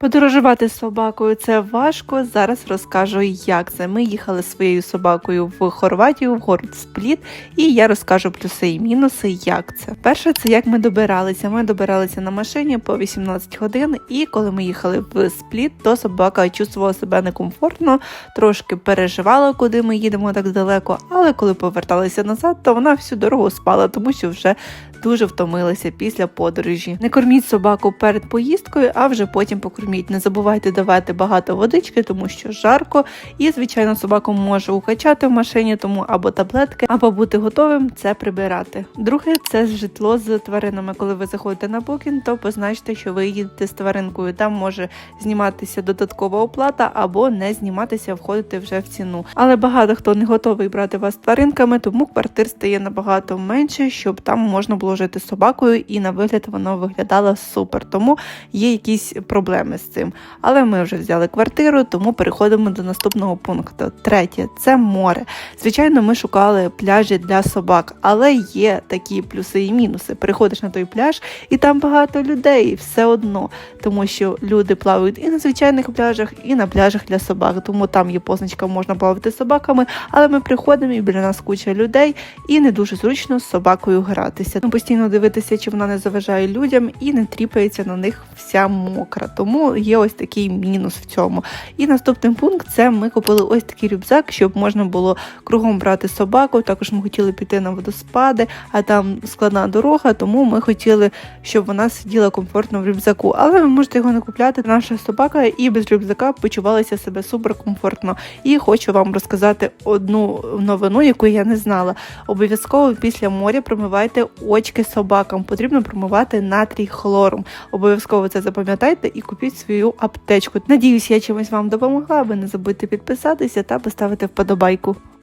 Подорожувати з собакою це важко. Зараз розкажу, як це. Ми їхали своєю собакою в Хорватію, в город Спліт, і я розкажу плюси і мінуси, як це. Перше, це як ми добиралися. Ми добиралися на машині по 18 годин, і коли ми їхали в Спліт, то собака чувствувала себе некомфортно, трошки переживала, куди ми їдемо так далеко. Але коли поверталися назад, то вона всю дорогу спала, тому що вже дуже втомилися після подорожі. Не корміть собаку перед поїздкою, а вже потім покорміть. Не забувайте давати багато водички, тому що жарко, і звичайно собаку може укачати в машині, тому або таблетки, або бути готовим це прибирати. Друге, це житло з тваринами. Коли ви заходите на букінг, то позначте, що ви їдете з тваринкою. Там може зніматися додаткова оплата або не зніматися, входити вже в ціну. Але багато хто не готовий брати вас тваринками, тому квартир стає набагато менше, щоб там можна було жити з собакою, і на вигляд воно виглядало супер. Тому є якісь проблеми з цим. Але ми вже взяли квартиру, тому переходимо до наступного пункту. Третє це море. Звичайно, ми шукали пляжі для собак, але є такі плюси і мінуси. Приходиш на той пляж, і там багато людей, все одно, тому що люди плавають і на звичайних пляжах, і на пляжах для собак. Тому там є позначка, можна плавати з собаками, але ми приходимо і біля нас куча людей, і не дуже зручно з собакою гратися. Ну, постійно дивитися, чи вона не заважає людям і не тріпається на них вся мокра. Є ось такий мінус в цьому. І наступний пункт це ми купили ось такий рюкзак, щоб можна було кругом брати собаку. Також ми хотіли піти на водоспади, а там складна дорога, тому ми хотіли, щоб вона сиділа комфортно в рюкзаку. Але ви можете його не купляти. Наша собака і без рюкзака почувалася себе суперкомфортно. І хочу вам розказати одну новину, яку я не знала. Обов'язково після моря промивайте очки собакам. Потрібно промивати натрій хлором. Обов'язково це запам'ятайте і купіть свою аптечку. Надіюсь, я чимось вам допомогла. Ви не забудьте підписатися та поставити вподобайку.